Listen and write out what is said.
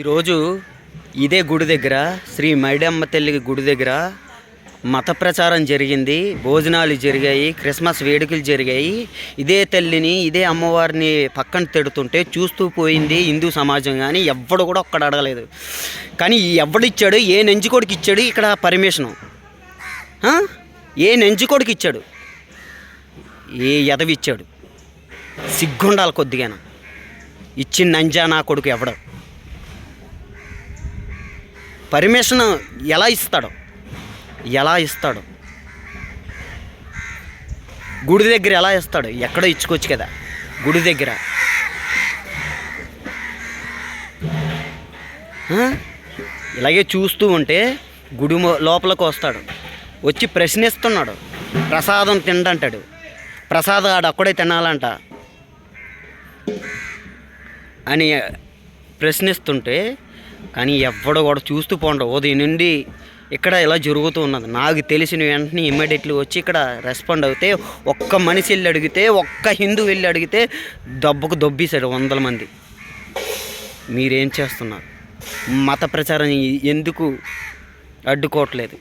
ఈరోజు ఇదే గుడి దగ్గర శ్రీ మైడమ్మ తల్లి గుడి దగ్గర మత ప్రచారం జరిగింది. భోజనాలు జరిగాయి క్రిస్మస్ వేడుకలు జరిగాయి. ఇదే తల్లిని ఇదే అమ్మవారిని పక్కన తిడుతుంటే చూస్తూ పోయింది హిందూ సమాజం కానీ ఎవ్వడు కూడా ఒక్కడ అడగలేదు. కానీ ఎవడిచ్చాడు? ఏ నెంచుకోడికి ఇచ్చాడు ఇక్కడ పర్మిషను? ఏ నెంచుకోడికి ఇచ్చాడు? ఏ ఎదవిచ్చాడు సిగ్గుండాలి కొద్దిగాన. ఇచ్చిన నంజా నా కొడుకు ఎవడు? పర్మిషన్ ఎలా ఇస్తాడు? ఎలా ఇస్తాడు? గుడి దగ్గర ఎలా ఇస్తాడు? ఎక్కడో ఇచ్చుకోవచ్చు కదా. గుడి దగ్గర. ఇలాగే చూస్తూ ఉంటే గుడి లోపలికి వస్తాడు. వచ్చి ప్రశ్నిస్తున్నాడు. ప్రసాదం తిండంటాడు. ప్రసాదం ఆడు అక్కడే తినాలంట. అని ప్రశ్నిస్తుంటే కానీ ఎవ్వడు కూడా చూస్తూ పోండు. ఉదయం నుండి ఇక్కడ ఇలా జరుగుతూ ఉన్నది. నాకు తెలిసిన వెంటనే ఇమ్మీడియట్లీ వచ్చి ఇక్కడ రెస్పాండ్ అవుతే ఒక్క మనిషి వెళ్ళి అడిగితే ఒక్క హిందూ వెళ్ళి అడిగితే దెబ్బకు దొబ్బేశాడు వందల మంది. మీరేం చేస్తున్నారు? మత ప్రచారం ఎందుకు అడ్డుకోవట్లేదు?